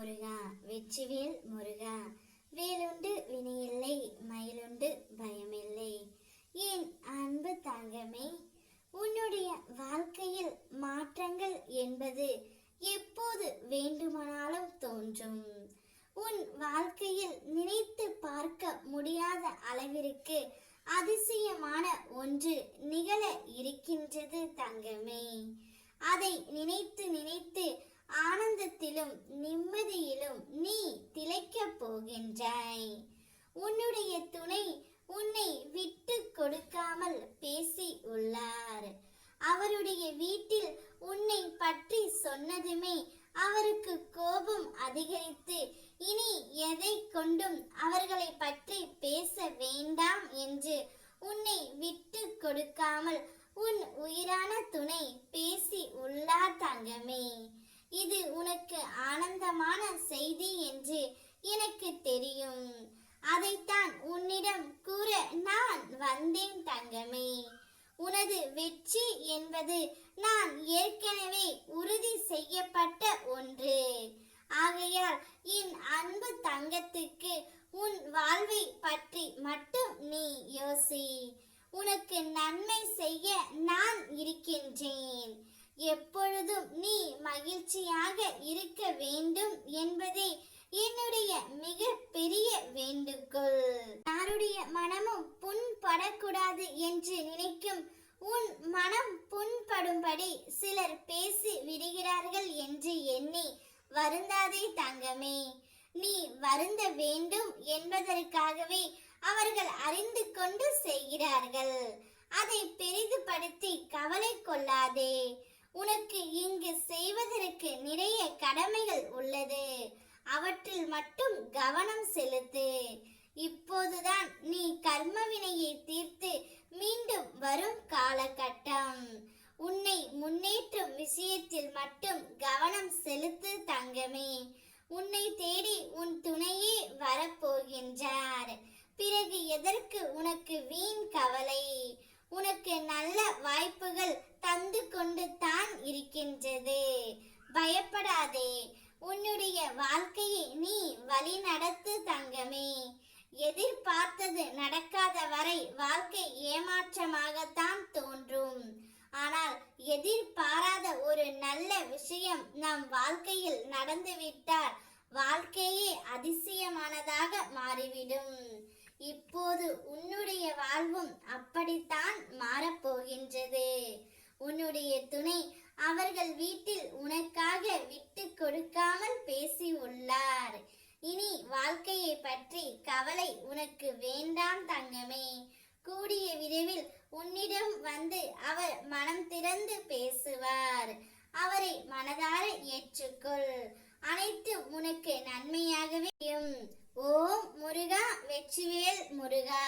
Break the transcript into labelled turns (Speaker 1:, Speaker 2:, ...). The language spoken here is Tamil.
Speaker 1: முருகா வெற்றிவேல் முருகா வேலுண்டு வினையில்லை மயிலுண்டு பயமில்லை. என் அன்பு தங்கமே? உன்னுடைய வாழ்க்கையில் மாற்றங்கள் என்பது எப்போது வேண்டுமானாலும் தோன்றும். உன் வாழ்க்கையில் நினைத்து பார்க்க முடியாத அளவிற்கு அதிசயமான ஒன்று நிகழ இருக்கின்றது தங்கமே. அதை நினைத்து நினைத்து ஆனந்தத்திலும் நிம்மதியிலும் நீ திளைக்கப் போகின்றாய். உன்னுடைய துணை உன்னை விட்டு கொடுக்காமல் பேசி உள்ளார். அவருடைய வீட்டில் உன்னை பற்றி சொன்னதுமே அவருக்கு கோபம் அதிகரித்து இனி எதை கொண்டும் அவர்களை பற்றி பேச வேண்டாம் என்று உன்னை விட்டு கொடுக்காமல் உன் உயிரான துணை பேசி உள்ளார் இது உனக்கு ஆனந்தமான செய்தி என்று எனக்கு தெரியும். அதைத்தான் உன்னிடம் கூற நான் வந்தேன் தங்கமே. உனது வெற்றி என்பது நான் ஏற்கனவே உறுதி செய்யப்பட்ட ஒன்று. ஆகையால் என் அன்பு தங்கத்துக்கு உன் வாழ்வை பற்றி மட்டும் நீ யோசி. உனக்கு நன்மை செய்ய நான் இருக்கின்றேன். எப்பொழுதும் நீ மகிழ்ச்சியாக இருக்க வேண்டும் என்பதே என்னுடைய மிக பெரிய வேண்டுகோள். யாருடைய மனமும் புண்படக்கூடாது என்று நினைக்கும் உன் மனம் புண்படும்படி சிலர் பேசி விடுகிறார்கள் என்று எண்ணி வருந்தாதே தங்கமே. நீ வருந்த வேண்டும் என்பதற்காகவே அவர்கள் அறிந்து கொண்டு செய்கிறார்கள். அதை பெரிதுபடுத்தி கவலை கொள்ளாதே. உனக்கு இங்கு செய்வதற்கு நிறைய கடமைகள் உள்ளது. அவற்றில் மட்டும் கவனம் செலுத்து. இப்போதுதான் நீ கர்மவினையை தீர்த்து மீண்டும் வரும் காலகட்டம். உன்னை முன்னேற்றும் விஷயத்தில் மட்டும் கவனம் செலுத்து தங்கமே. உன்னை தேடி உன் துணையே வரப்போகின்றார் பிறகு எதற்கு உனக்கு வீண் கவலை உனக்கு நல்ல வாய்ப்புகள் தந்து கொண்டு தான் இருக்கின்றது பயப்படாதே உன்னுடைய வாழ்க்கையை நீ வழி நடத்து தங்கமே. எதிர்பார்த்தது நடக்காத வரை வாழ்க்கை ஏமாற்றமாகத்தான் தோன்றும். ஆனால் எதிர்பாராத ஒரு நல்ல விஷயம் நம் வாழ்க்கையில் நடந்துவிட்டால் வாழ்க்கையே அதிசயமானதாக மாறிவிடும். இப்போது உன்னுடைய வாழ்வும் அப்படித்தான் மாறப்போகின்றது. உன்னுடைய துணை அவர்கள் வீட்டில் உனக்காக விட்டு கொடுக்காமல் பேசி உள்ளார் இனி வாழ்க்கையை பற்றி கவலை உனக்கு வேண்டாம் தங்கமே. கூடிய விரைவில் உன்னிடம் வந்து அவர் மனம் திறந்து பேசுவார். அவரை மனதார ஏற்றுக்கொள். அனைத்து உனக்கு நன்மையாகவே ஓம் முருகா வெற்றிவேல் முருகா.